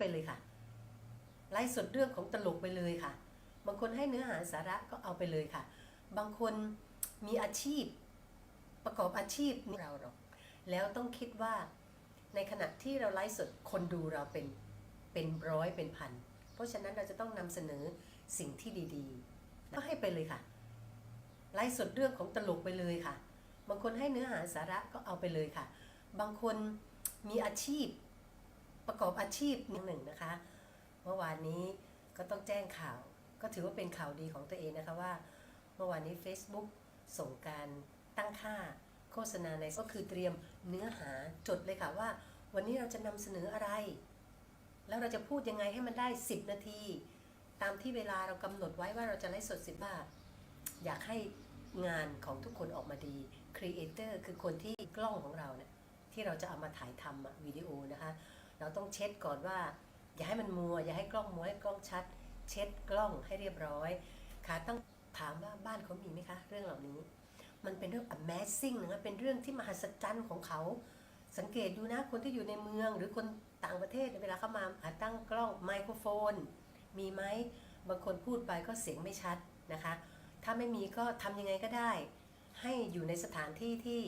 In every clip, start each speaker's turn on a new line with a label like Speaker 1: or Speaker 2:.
Speaker 1: ไปเลยค่ะ ไลฟ์สดเรื่องของตลกไปเลยค่ะ บางคนให้เนื้อหาสาระก็เอาไปเลยค่ะ บางคนมีอาชีพ ประกอบอาชีพนี่เราหรอกแล้วต้องคิดว่าในขณะที่เราไลฟ์สดคนดูเราเป็นเป็นร้อยเป็นพัน เพราะฉะนั้นเราจะต้องนำเสนอสิ่งที่ดีๆ ก็ให้ไปเลยค่ะ ไลฟ์สดเรื่องของตลกไปเลยค่ะ บางคนให้เนื้อหาสาระก็เอาไปเลยค่ะ บางคนมีอาชีพ ประกอบอาชีพหนึ่งนะคะ เมื่อวานนี้ก็ต้องแจ้งข่าว ก็ถือว่าเป็นข่าวดีของตัวเองนะคะว่า เมื่อวานนี้ Facebook ส่งการตั้งค่าโฆษณาในก็คือเตรียมเนื้อหาจดเลยค่ะว่า วันนี้เราจะนำเสนออะไร แล้วเราจะพูดยังไงให้มันได้ 10 นาที ตามที่เวลาเรากำหนดไว้ว่าเราจะไลฟ์สดสิบว่าอยากให้งานของทุกคนออกมาดีครีเอเตอร์คือคนที่กล้องของเราเนี่ยที่เราจะเอามาถ่ายทำวิดีโอนะคะ เราต้องเช็ดก่อนว่า อย่าให้มันมัว อย่าให้กล้องมัวให้กล้องชัด เช็ดกล้องให้เรียบร้อย ค่ะต้องถามว่าบ้านเขามีไหมคะ เรื่องเหล่านี้ มันเป็นเรื่อง amazing นะคะเป็นเรื่องที่มหัศจรรย์ของเขา สังเกตดูนะคนที่อยู่ในเมือง หรือคนต่างประเทศเวลาเข้ามาหาตั้งกล้องไมโครโฟน มีไหมบางคนพูดไปก็เสียงไม่ชัดนะคะ ถ้าไม่มีก็ทำยังไงก็ได้ ให้อยู่ในสถานที่ที่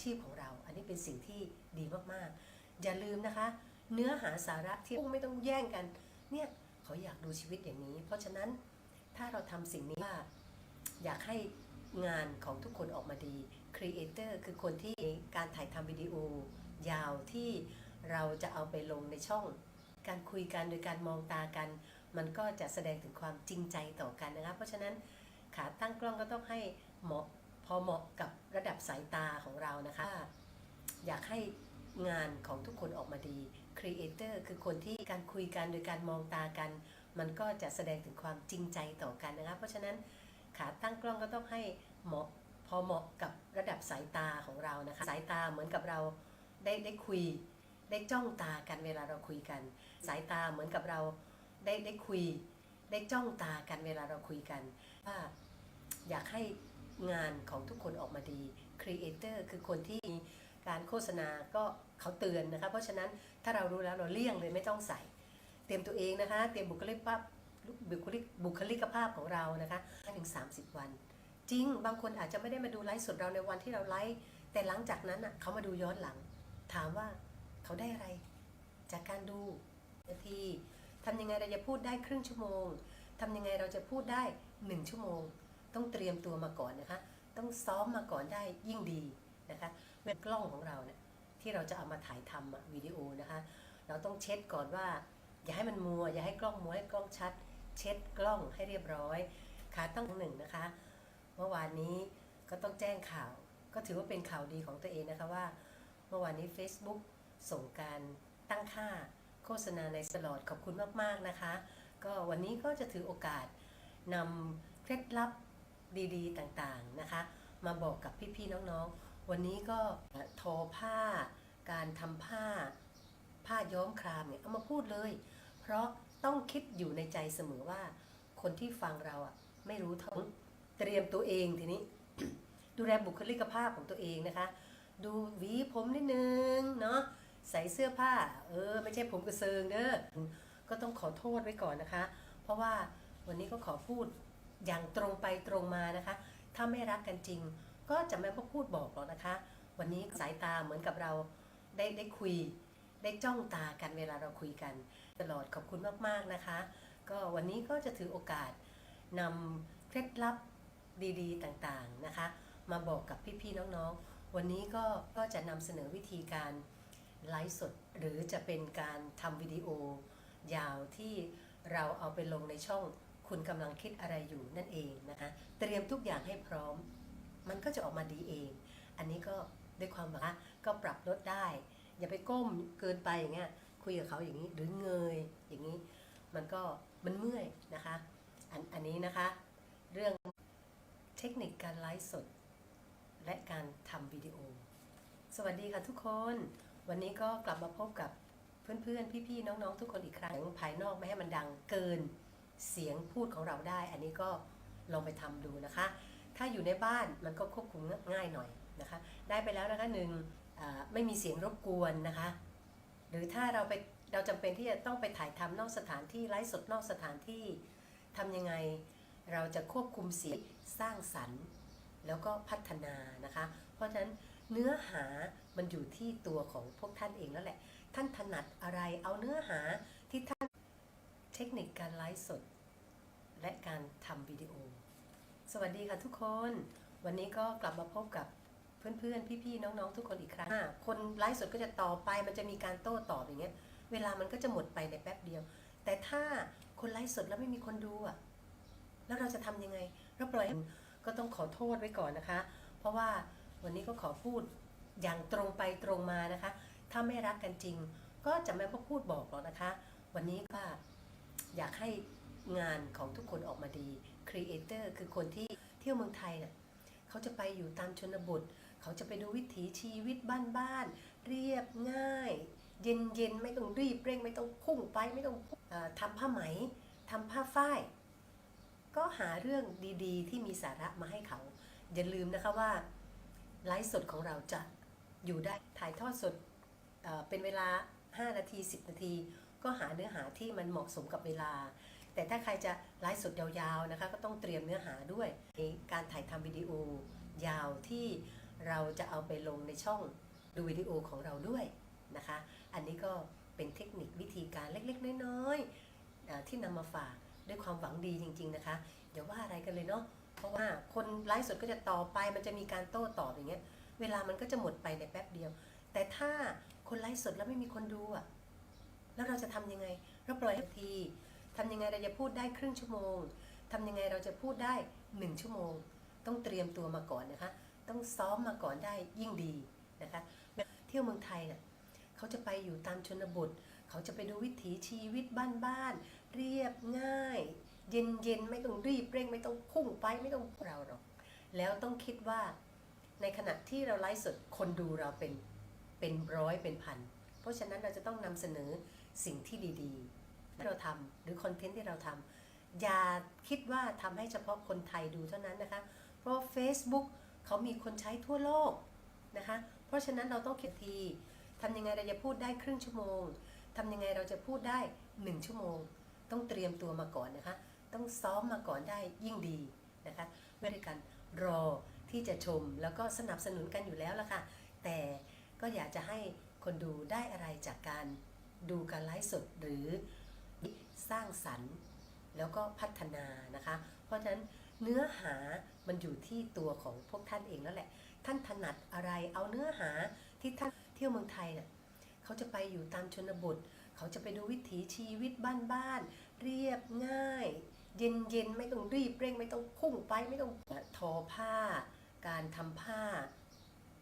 Speaker 1: ชีพของเรา อันนี้เป็นสิ่งที่ดีมาก ๆ อย่าลืมนะคะ เนื้อหาสาระที่ไม่ต้องแย่งกัน เนี่ยเขาอยากดูชีวิตอย่างนี้ เพราะฉะนั้นถ้าเราทำสิ่งนี้ว่า อยากให้งานของทุกคนออกมาดีครีเอเตอร์คือคนที่การถ่ายทำวิดีโอยาวที่เราจะเอาไปลงในช่อง การคุยกันโดยการมองตากัน มันก็จะแสดงถึงความจริงใจต่อกันนะคะเพราะฉะนั้นขาตั้งกล้องก็ต้องให้เหมาะพอเหมาะกับระดับสายตาของเรานะคะ อยากให้ งานของทุกคนออกมาดีครีเอเตอร์คือคนที่การคุยกันโดยการมองตากัน มันก็จะแสดงถึงความจริงใจต่อกันนะคะเพราะฉะนั้นขาตั้งกล้องก็ต้องให้เหมาะพอเหมาะกับระดับสายตาของเรานะคะสายตาเหมือนกับเราได้ได้คุย ได้จ้องตากันเวลาเราคุยกัน สายตาเหมือนกับเราได้ได้คุย ได้จ้องตากันเวลาเราคุยกันว่าอยากให้งานของทุกคนออกมาดีครีเอเตอร์คือคนที่ การโฆษณาก็เขาเตือนนะคะ เพราะฉะนั้นถ้าเรารู้แล้วเราเลี่ยงเลยไม่ต้องใส่ เตรียมตัวเองนะคะ เตรียมบุคลิกภาพบุคลิกบุคลิกภาพของเรานะคะถึง 30 วัน จริงบางคนอาจจะไม่ได้มาดูไลฟ์สดเราในวันที่เราไลฟ์แต่หลังจากนั้นอะเขามาดูย้อนหลัง ถามว่าเขาได้อะไร จากการดูนาทีทำยังไงเราจะพูดได้ครึ่งชั่วโมงทำยังไงเราจะพูดได้หนึ่งชั่วโมง ต้องเตรียมตัวมาก่อนนะคะ ต้องซ้อมมาก่อนได้ยิ่งดีนะคะ เว็บกล้องของเราเนี่ยที่เราจะเอามาถ่ายทำวิดีโอนะคะ เราต้องเช็ดก่อนว่า อย่าให้มันมัว อย่าให้กล้องมัวให้กล้องชัด เช็ดกล้องให้เรียบร้อยขาตั้งหนึ่งนะคะ เมื่อวานนี้ก็ต้องแจ้งข่าว ก็ถือว่าเป็นข่าวดีของตัวเองนะคะว่า เมื่อวานนี้ Facebook ส่งการตั้งค่าโฆษณาในสลอดขอบคุณมากๆนะคะ ก็วันนี้ก็จะถือโอกาสนำเคล็ดลับดีๆ ต่างๆนะคะ มาบอกกับพี่ๆน้องๆ วันนี้ก็ทอผ้า การทำผ้า ผ้าย้อมครามเนี่ยเอามาพูดเลย เพราะต้องคิดอยู่ในใจเสมอว่า คนที่ฟังเราอะไม่รู้ทั้งเตรียมตัวเองทีนี้ ดูแลบุคลิกภาพของตัวเองนะคะ ดูหวีผมนิดนึงเนาะใส่เสื้อผ้า เออ ไม่ใช่ผมกระเซิงเด้อก็ต้องขอโทษไว้ก่อนนะคะ เพราะว่าวันนี้ก็ขอพูดอย่างตรงไปตรงมานะคะ ถ้าไม่รักกันจริง ก็จะไม่พูดบอกหรอกนะคะ วันนี้สายตาเหมือนกับเราได้ได้คุย ได้จ้องตากันเวลาเราคุยกัน ตลอดขอบคุณมากๆนะคะ ก็วันนี้ก็จะถือโอกาสนำเคล็ดลับดีๆ ต่างๆนะคะ มาบอกกับพี่ๆน้องๆ วันนี้ก็ก็จะนำเสนอวิธีการไลฟ์สด หรือจะเป็นการทำวิดีโอยาวที่เราเอาไปลงในช่องคุณกำลังคิดอะไรอยู่นั่นเองนะคะ เตรียมทุกอย่างให้พร้อม มันก็จะออกมาดีเอง อันนี้ก็ด้วยความว่าก็ปรับลดได้ อย่าไปก้มเกินไปอย่างเงี้ยคุยกับเขาอย่างนี้หรือเงยอย่างนี้ มันก็มันเมื่อยนะคะอันอันนี้นะคะ เรื่องเทคนิคการไลฟ์สด และการทำวิดีโอ สวัสดีค่ะทุกคน วันนี้ก็กลับมาพบกับเพื่อนๆ พี่ๆ น้องๆ ทุกคนอีกครั้งภายนอกไม่ให้มันดังเกินเสียงพูดของเราได้ อันนี้ก็ลองไปทำดูนะคะ ถ้าอยู่ในบ้านมันก็ควบคุมง่ายหน่อยนะคะ ได้ไปแล้วนะคะหนึ่งไม่มีเสียงรบกวนนะคะ หรือถ้าเราไปเราจำเป็นที่จะต้องไปถ่ายทำนอกสถานที่ไลฟ์สดนอกสถานที่ทำยังไงเราจะควบคุมเสียงสร้างสรรค์ แล้วก็พัฒนานะคะ เพราะฉะนั้นเนื้อหามันอยู่ที่ตัวของพวกท่านเองแล้วแหละ ท่านถนัดอะไรเอาเนื้อหาที่ท่านเทคนิคการไลฟ์สด และการทำวิดีโอ สวัสดีค่ะทุกคน วันนี้ก็กลับมาพบกับเพื่อนๆ พี่ๆ น้องๆ ทุกคนอีกครั้ง คนไลฟ์สดก็จะต่อไป มันจะมีการโต้ตอบอย่างเงี้ย เวลามันก็จะหมดไปในแป๊บเดียว แต่ถ้าคนไลฟ์สดแล้วไม่มีคนดูอะ แล้วเราจะทำยังไง เราปล่อย ก็ต้องขอโทษไว้ก่อนนะคะ เพราะว่าวันนี้ก็ขอพูดอย่างตรงไปตรงมานะคะ ถ้าไม่รักกันจริง ก็จะไม่พพูดบอกหรอกนะคะ วันนี้ก็อยากให้งานของทุกคนออกมาดี รีเอเตอร์คือคนที่เที่ยวเมืองไทยน่ะเขาจะไปอยู่ตามชนบท เขาจะไปดูวิถีชีวิตบ้านๆเรียบง่าย เย็นเย็นๆไม่ต้องรีบเร่ง ไม่ต้องพุ่งไปไม่ต้องอทำผ้าไหมทำผ้าฝ้าย ก็หาเรื่องดีๆ ที่มีสาระมาให้เขา อย่าลืมนะคะว่าไลฟ์สดของเราจะอยู่ได้ถ่ายทอดสดเเป็นเวลา 5 นาที 10 นาที ก็หาเนื้อหาที่มันเหมาะสมกับเวลา แต่ถ้าใครจะไลฟ์สดยาวๆนะคะก็ต้องเตรียมเนื้อหาด้วย การถ่ายทำวิดีโอยาวที่เราจะเอาไปลงในช่องดูวิดีโอของเราด้วยนะคะ อันนี้ก็เป็นเทคนิควิธีการเล็กๆ น้อยๆที่นำมาฝากด้วยความหวังดีจริง ๆนะคะอย่าว่าอะไรกันเลยเนาะเพราะว่าคนไลฟ์สดก็จะต่อไปมันจะมีการโต้ตอบอย่างเงี้ยเวลามันก็จะหมดไปในแป๊บเดียว แต่ถ้าคนไลฟ์สดแล้วไม่มีคนดูอะแล้วเราจะทำยังไงเราปล่อยให้ที ทำยังไงเราจะพูดได้ครึ่งชั่วโมงทำยังไงเราจะพูดได้หนึ่งชั่วโมง ต้องเตรียมตัวมาก่อนนะคะ ต้องซ้อมมาก่อนได้ยิ่งดีนะคะเที่ยวเมืองไทยน่ะเขาจะไปอยู่ตามชนบท เขาจะไปดูวิถีชีวิตบ้านๆเรียบง่าย เย็นๆไม่ต้องรีบเร่ง ไม่ต้องพุ่งไปไม่ต้องเราหรอกแล้วต้องคิดว่าในขณะที่เราไลฟ์สดคนดูเราเป็นเป็นร้อยเป็นพัน เพราะฉะนั้นเราจะต้องนำเสนอสิ่งที่ดี ๆ ที่เราทำหรือคอนเทนต์ที่เราทำอย่าคิดว่าทำให้เฉพาะคนไทยดูเท่านั้นนะคะ เพราะ Facebook เขามีคนใช้ทั่วโลกนะคะ เพราะฉะนั้นเราต้องคิดทีทำยังไงเราจะพูดได้ครึ่งชั่วโมงทำยังไงเราจะพูดได้หนึ่งชั่วโมง ต้องเตรียมตัวมาก่อนนะคะ ต้องซ้อมมาก่อนได้ยิ่งดีนะคะไม่ได้กันรอที่จะชมแล้วก็สนับสนุนกันอยู่แล้วละค่ะ แต่ก็อยากจะให้คนดูได้อะไรจากการดูการไลฟ์สดหรือ สร้างสรรค์ แล้วก็พัฒนานะคะ เพราะฉะนั้นเนื้อหามันอยู่ที่ตัวของพวกท่านเองแล้วแหละ ท่านถนัดอะไรเอาเนื้อหาที่ท่านเที่ยวเมืองไทยน่ะเขาจะไปอยู่ตามชนบท เขาจะไปดูวิถีชีวิตบ้านๆเรียบง่าย เย็นเย็นๆไม่ต้องรีบเร่ง ไม่ต้องพุ่งไปไม่ต้องทอผ้า การทำผ้า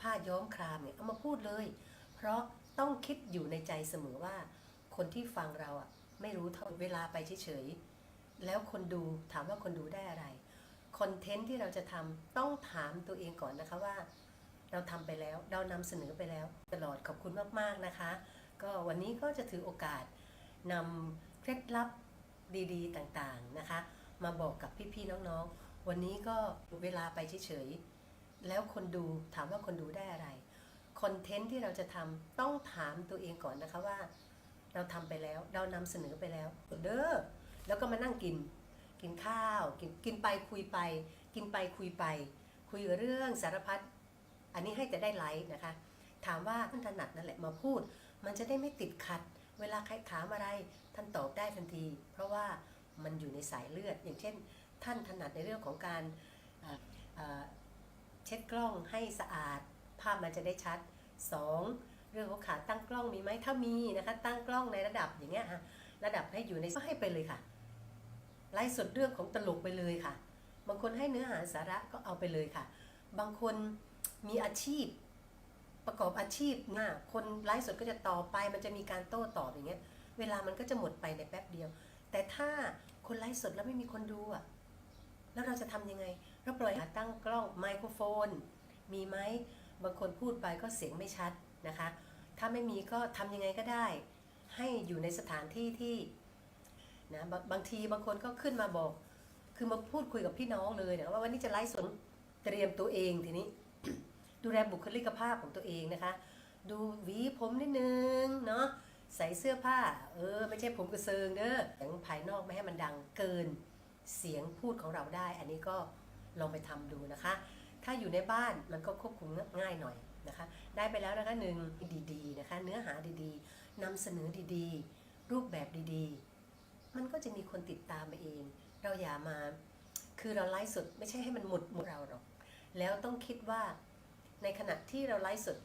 Speaker 1: ผ้าย้อมครามเนี่ยเอามาพูดเลย เพราะต้องคิดอยู่ในใจเสมอว่าคนที่ฟังเราอะ ไม่รู้เท่าเวลาไปเฉยๆ แล้วคนดูถามว่าคนดูได้อะไร คอนเทนต์ที่เราจะทำต้องถามตัวเองก่อนนะคะว่า เราทำไปแล้วเรานำเสนอไปแล้ว ตลอดขอบคุณมากๆนะคะ ก็วันนี้ก็จะถือโอกาสนำเคล็ดลับดี ๆ ต่างๆนะคะ มาบอกกับพี่ๆน้องๆ วันนี้ก็เวลาไปเฉยๆ แล้วคนดูถามว่าคนดูได้อะไรคอนเทนต์ที่เราจะทำต้องถามตัวเองก่อนนะคะว่า เราทำไปแล้ว เรานำเสนอไปแล้วเด้อแล้วก็มานั่งกิน กินข้าวกินกินไปคุยไป กินไปคุยไป คุยเรื่องสารพัดอันนี้ให้แต่ได้ไลค์นะคะ ถามว่าท่านถนัดนั่นแหละมาพูด มันจะได้ไม่ติดขัด เวลาใครถามอะไร ท่านตอบได้ทันที เพราะว่ามันอยู่ในสายเลือด อย่างเช่น ท่านถนัดในเรื่องของการเอ่อเอ่อเช็ดกล้องให้สะอาด ภาพมันจะได้ชัด 2. เรื่องของขาตั้งกล้องมีไหมถ้ามีนะคะ ตั้งกล้องในระดับอย่างเงี้ยฮะระดับให้อยู่ในก็ให้ไปเลยค่ะไลฟ์สดเรื่องของตลกไปเลยค่ะ บางคนให้เนื้อหาสาระก็เอาไปเลยค่ะ บางคนมีอาชีพประกอบอาชีพนะคนไลฟ์สดก็จะต่อไป มันจะมีการโต้ตอบอย่างเงี้ย เวลามันก็จะหมดไปในแป๊บเดียว แต่ถ้าคนไลฟ์สดแล้วไม่มีคนดูอะแล้วเราจะทำยังไง เราปล่อยหาตั้งกล้องไมโครโฟน มีไหมบางคนพูดไปก็เสียงไม่ชัด นะคะ ถ้าไม่มีก็ทำยังไงก็ได้ ให้อยู่ในสถานที่ที่นะบางบางทีบางคนก็ขึ้นมาบอก คือมาพูดคุยกับพี่น้องเลยนะว่าวันนี้จะไลฟ์สดเตรียมตัวเองทีนี้ ดูแลบุคลิกภาพของตัวเองนะคะ ดูหวีผมนิดนึงเนาะใส่เสื้อผ้า เออ ไม่ใช่ผมกระเซิงเด้อเสียงภายนอกไม่ให้มันดังเกินเสียงพูดของเราได้ อันนี้ก็ลองไปทำดูนะคะ ถ้าอยู่ในบ้านมันก็ควบคุมง่ายหน่อย นะคะ ได้ไปแล้วนะคะหนึ่งดีๆนะคะ เนื้อหาดีๆนำเสนอดีๆ รูปแบบดีๆ มันก็จะมีคนติดตามมาเอง เราอย่ามา คือเราไลฟ์สดไม่ใช่ให้มันหมดหมดเราหรอก แล้วต้องคิดว่าในขณะที่เราไลฟ์สด